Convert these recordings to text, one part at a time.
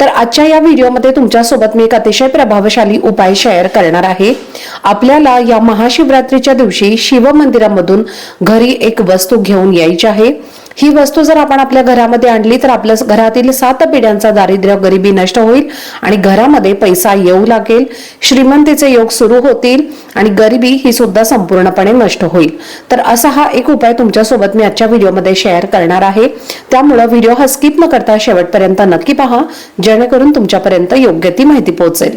तर आजच्या या व्हिडिओमध्ये तुमच्यासोबत मी एक अतिशय प्रभावशाली उपाय शेअर करणार आहे. आपल्याला या महाशिवरात्रीच्या दिवशी शिव मंदिरामधून घरी एक वस्तू घेऊन यायची आहे. ही वस्तू जर आपण आपल्या घरामध्ये आणली तर आपल्या घरातील सात पिढ्यांचा दारिद्र्य गरिबी नष्ट होईल आणि घरामध्ये पैसा येऊ लागेल. श्रीमंतीचे योग सुरू होतील आणि गरिबी ही सुद्धा संपूर्णपणे नष्ट होईल. तर असा हा एक उपाय तुमच्यासोबत मी आजच्या व्हिडिओमध्ये शेअर करणार आहे. त्यामुळं व्हिडिओ हा स्किप न करता शेवटपर्यंत नक्की पहा जेणेकरून तुमच्यापर्यंत योग्य ती माहिती पोहोचेल.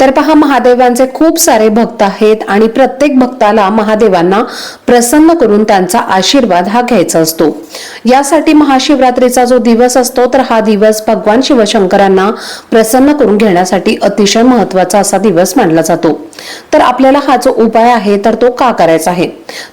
तर पहा महादेवांचे खूप सारे भक्त आहेत आणि प्रत्येक भक्ताला महादेवांना प्रसन्न करून त्यांचा आशीर्वाद हा घ्यायचा असतो. यासाठी महाशिवरात्रीचा जो दिवस असतो तर हा दिवस भगवान शिवशंकरांना प्रसन्न करून घेण्यासाठी अतिशय महत्त्वाचा असा दिवस मानला जातो. तर आपल्याला हा जो उपाय आहे तर तो का करायचा आहे?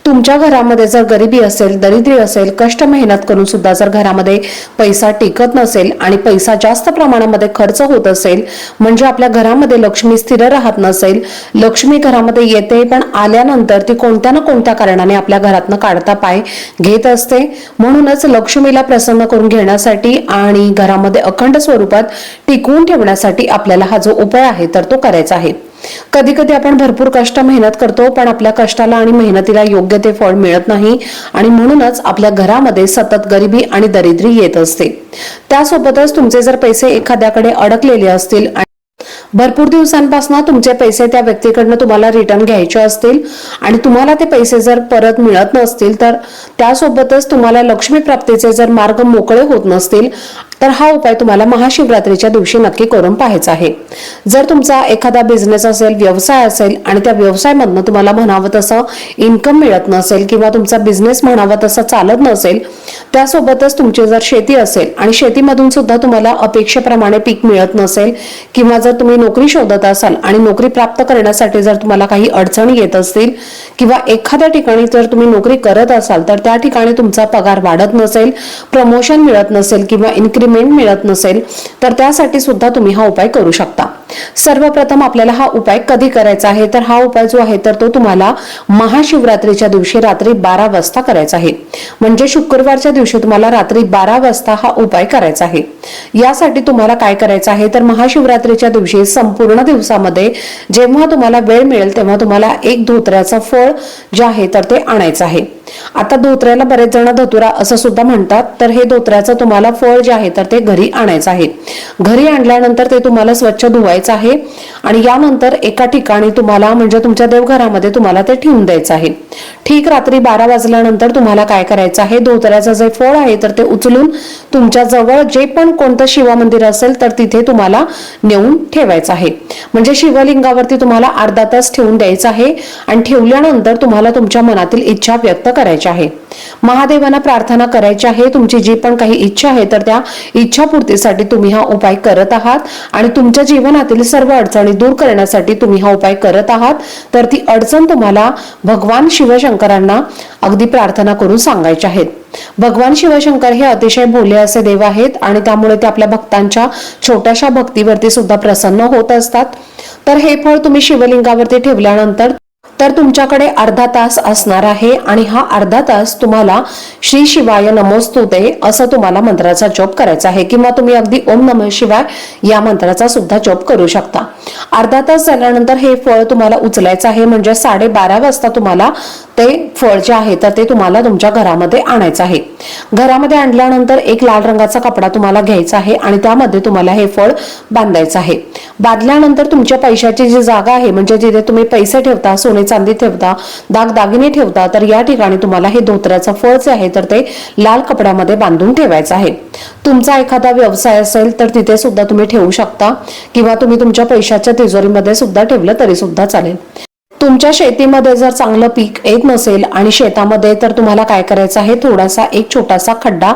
तुमच्या घरामध्ये जर गरिबी असेल दरिद्री असेल कष्ट मेहनत करून सुद्धा जर घरामध्ये पैसा टिकत नसेल आणि पैसा जास्त प्रमाणामध्ये खर्च होत असेल म्हणजे आपल्या घरामध्ये लक्ष्मी स्थिर राहत नसेल. लक्ष्मी घरामध्ये येते पण आल्यानंतर ती कोणत्या ना कोणत्या कारणाने आपल्या घरातनं काढता पाय घेत असते? म्हणूनच लक्ष्मीला प्रसन्न करून घेण्यासाठी आणि घरामध्ये अखंड स्वरूपात टिकवून ठेवण्यासाठी आपल्याला हा जो उपाय आहे तर तो करायचा आहे. कधी कधी आपण भरपूर कष्ट मेहनत करतो पण आपल्या कष्टाला आणि मेहनतीला योग्य ते फळ मिळत नाही आणि म्हणूनच आपल्या घरामध्ये सतत गरिबी आणि दरिद्री येत असते. त्यासोबतच तुमचे जर पैसे एखाद्याकडे अडकलेले असतील आणि भरपूर दिवसांपासून तुमचे पैसे त्या व्यक्तीकडनं तुम्हाला रिटर्न घ्यायचे असतील आणि तुम्हाला ते पैसे जर परत मिळत नसतील तर त्यासोबतच तुम्हाला लक्ष्मी प्राप्तीचे जर मार्ग मोकळे होत नसतील तर हा उपाय तुम्हाला महाशिवरात्रीच्या दिवशी नक्की करून पाहायचा आहे. जर तुमचा एखादा बिझनेस असेल व्यवसाय असेल आणि त्या व्यवसायामधनं तुम्हाला म्हणावं तसं इन्कम मिळत नसेल किंवा तुमचा बिझनेस म्हणावा तसा चालत नसेल त्यासोबतच तुमची जर शेती असेल आणि शेतीमधून सुद्धा तुम्हाला अपेक्षेप्रमाणे पीक मिळत नसेल किंवा जर तुम्ही नोकरी शोधत असाल आणि नोकरी प्राप्त करण्यासाठी जर तुम्हाला काही अडचणी येत असतील किंवा एखाद्या ठिकाणी जर तुम्ही नोकरी करत असाल तर त्या ठिकाणी तुमचा पगार वाढत नसेल प्रमोशन मिळत नसेल किंवा इन्क्रीमेंट मिळत नसेल तर त्यासाठी सुद्धा तुम्ही हा उपाय करू शकता. सर्वप्रथम आपल्याला हा उपाय कधी करायचा आहे? तर हा उपाय जो आहे तर तो तुम्हाला महाशिवरात्रीच्या दिवशी रात्री बारा वाजता करायचा आहे. म्हणजे शुक्रवारच्या दिवशी तुम्हाला रात्री बारा वाजता हा उपाय करायचा आहे. यासाठी तुम्हाला काय करायचं आहे? तर महाशिवरात्रीच्या दिवशी संपूर्ण दिवसामध्ये जेव्हा तुम्हाला वेळ मिळेल तेव्हा तुम्हाला एक धोत्र्याचं फळ जे आहे तर ते आणायचं आहे. आता धोत्र्याला बरेच जण धतुरा असं सुद्धा म्हणतात तर हे धोत्र्याचं तुम्हाला फळ जे आहे तर ते घरी आणायचं आहे. घरी आणल्यानंतर ते तुम्हाला स्वच्छ धुवायचं आहे. आणि यानंतर एका ठिकाणी तुम्हाला म्हणजे तुमच्या देवघरामध्ये तुम्हाला ते ठेवून द्यायचं आहे. ठीक रात्री बारा वाजल्यानंतर तुम्हाला काय करायचं आहे? धोतऱ्याचं जे फळ आहे तर ते उचलून तुमच्या जवळ जे पण कोणतं शिव मंदिर असेल तर तिथे तुम्हाला नेऊन ठेवायचं आहे. म्हणजे शिवलिंगावरती तुम्हाला अर्धा तास ठेवून द्यायचं आहे. आणि ठेवल्यानंतर तुम्हाला तुमच्या मनातील इच्छा व्यक्त करायची आहे. महादेवांना प्रार्थना करायची आहे. तुमची जी पण काही इच्छा आहे तर त्या इच्छापूर्तीसाठी तुम्ही हा उपाय करत आहात. आणि तुमच्या जीवनातील सर्व अडचणी दूर करण्यासाठी तुम्ही हा उपाय करत आहात. तर ती अडचण तुम्हाला भगवान शिवशंकरांना अगदी प्रार्थना करून सांगायच्या आहेत. भगवान शिवशंकर हे अतिशय भोले असे देव आहेत आणि त्यामुळे ते आपल्या भक्तांच्या छोट्याशा भक्तीवरती सुद्धा प्रसन्न होत असतात. तर हे फळ तुम्ही शिवलिंगावरती ठेवल्यानंतर तर तुमच्याकडे अर्धा तास असणार आहे आणि हा अर्धा तास तुम्हाला श्री शिवाय नमोस्तुते असं तुम्हाला मंत्राचा जप करायचा आहे. किंवा तुम्ही अगदी ओम नम शिवाय या मंत्राचा सुद्धा जप करू शकता. अर्धा तास झाल्यानंतर हे फळ तुम्हाला उचलायचं आहे. म्हणजे साडेबारा वाजता तुम्हाला ते फळ जे आहे तर ते तुम्हाला तुमच्या घरामध्ये आणायचं आहे. घरामध्ये आणल्यानंतर एक लाल रंगाचा कपडा तुम्हाला घ्यायचा आहे आणि त्यामध्ये तुम्हाला हे फळ बांधायचं आहे. बांधल्यानंतर तुमच्या पैशाची जी जागा आहे म्हणजे जिथे तुम्ही पैसे ठेवता सोनेचा चांदी ठेवता दागदागिने ठेवता तर या ठिकाणी तुम्हाला हे धोत्र्याचं फळ जे आहे तर ते लाल कपड्यामध्ये बांधून ठेवायचं आहे. तुमचा एखादा व्यवसाय असेल तर तिथे सुद्धा तुम्ही ठेवू शकता. किंवा तुम्ही तुमच्या पैशाच्या तिजोरीमध्ये सुद्धा ठेवलं तरी सुद्धा चालेल. तुमच्या शेतीमध्ये जर चांगलं पीक येत नसेल आणि शेतामध्ये तर तुम्हाला काय करायचं आहे? थोडासा एक छोटासा खड्डा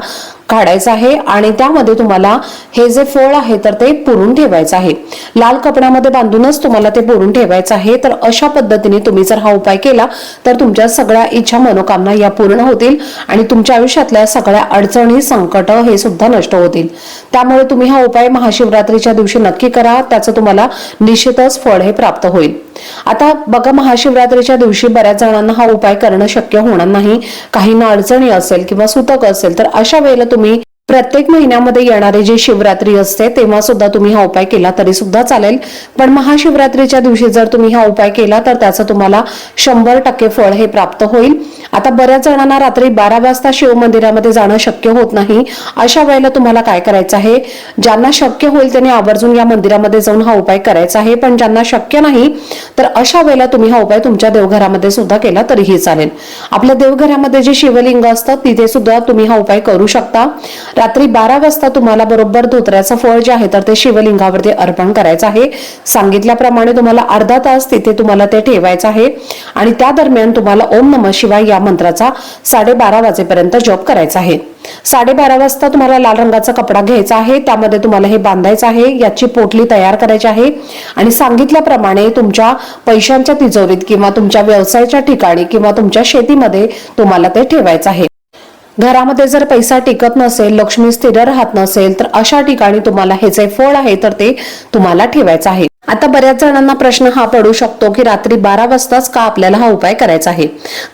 काढायचा आहे आणि त्यामध्ये तुम्हाला हे जे फळ आहे तर ते पुरून ठेवायचं आहे. लाल कपड्यामध्ये बांधूनच तुम्हाला ते पुरून ठेवायचं आहे. तर अशा पद्धतीने तुम्ही जर हा उपाय केला तर तुमच्या सगळ्या इच्छा मनोकामना या पूर्ण होतील आणि तुमच्या आयुष्यातल्या सगळ्या अडचणी संकट हे सुद्धा नष्ट होतील. त्यामुळे तुम्ही हा उपाय महाशिवरात्रीच्या दिवशी नक्की करा. त्याचं तुम्हाला निश्चितच फळ हे प्राप्त होईल. आता बघा महाशिवरात्रीच्या दिवशी बऱ्याच जणांना हा उपाय करणं शक्य होणार नाही. काहींना अडचणी असेल किंवा सुतक असेल तर अशा वेळेला तुम्ही प्रत्येक महिन्यामध्ये येणारे जे शिवरात्री असते तेव्हा सुद्धा तुम्ही हा उपाय केला तरी सुद्धा चालेल. पण महाशिवरात्रीच्या दिवशी जर तुम्ही हा उपाय केला तर त्याचं तुम्हाला शंभर टक्के फळ हे प्राप्त होईल. आता बऱ्याच जणांना रात्री बारा वाजता शिव मंदिरामध्ये जाणं शक्य होत नाही. अशा वेळेला तुम्हाला काय करायचं आहे? ज्यांना शक्य होईल त्यांनी आवर्जून या मंदिरामध्ये जाऊन हा उपाय करायचा आहे. पण ज्यांना शक्य नाही तर अशा वेळेला तुम्ही हा उपाय तुमच्या देवघरामध्ये सुद्धा केला तरीही चालेल. आपल्या देवघरामध्ये जे शिवलिंग असतं तिथे सुद्धा तुम्ही हा उपाय करू शकता. रात्री बारा वाजता तुम्हाला बरोबर धोत्र्याचं फळ जे आहे तर ते शिवलिंगावरती अर्पण करायचं आहे. सांगितल्याप्रमाणे तुम्हाला अर्धा तास तिथे तुम्हाला ते ठेवायचं आहे. आणि त्या दरम्यान तुम्हाला ओम नम शिवाय या मंत्राचा साडेबारा वाजेपर्यंत जॉब करायचा आहे. साडेबारा वाजता तुम्हाला लाल रंगाचा कपडा घ्यायचा आहे. त्यामध्ये तुम्हाला हे बांधायचं आहे. याची पोटली तयार करायची आहे. आणि सांगितल्याप्रमाणे तुमच्या पैशांच्या तिजोरीत किंवा तुमच्या व्यवसायाच्या ठिकाणी किंवा तुमच्या शेतीमध्ये तुम्हाला ते ठेवायचं आहे. घरामध्ये जर पैसा टिकत नसेल लक्ष्मी स्थिर राहत नसेल तर अशा ठिकाणी तुम्हाला हे जे फळ आहे तर ते तुम्हाला ठेवायचं आहे. आता बऱ्याच जणांना प्रश्न हा पडू शकतो की रात्री बारा वाजताच का आपल्याला हा उपाय करायचा आहे?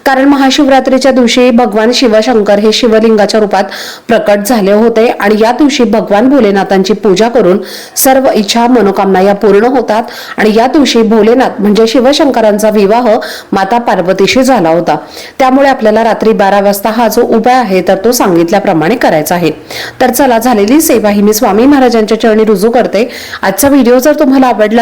कारण महाशिवरात्रीच्या दिवशी भगवान शिवशंकर हे शिवलिंगाच्या रूपात प्रकट झाले होते आणि या दिवशी भगवान भोलेनाथांची पूजा करून सर्व इच्छा मनोकामना या पूर्ण होतात. आणि या दिवशी भोलेनाथ म्हणजे शिवशंकरांचा विवाह माता पार्वतीशी झाला होता. त्यामुळे आपल्याला रात्री बारा वाजता हा जो उपाय आहे तर तो सांगितल्याप्रमाणे करायचा आहे. तर चला झालेली सेवा ही मी स्वामी महाराजांच्या चरणी रुजू करते. आजचा व्हिडिओ जर तुम्हाला आवडला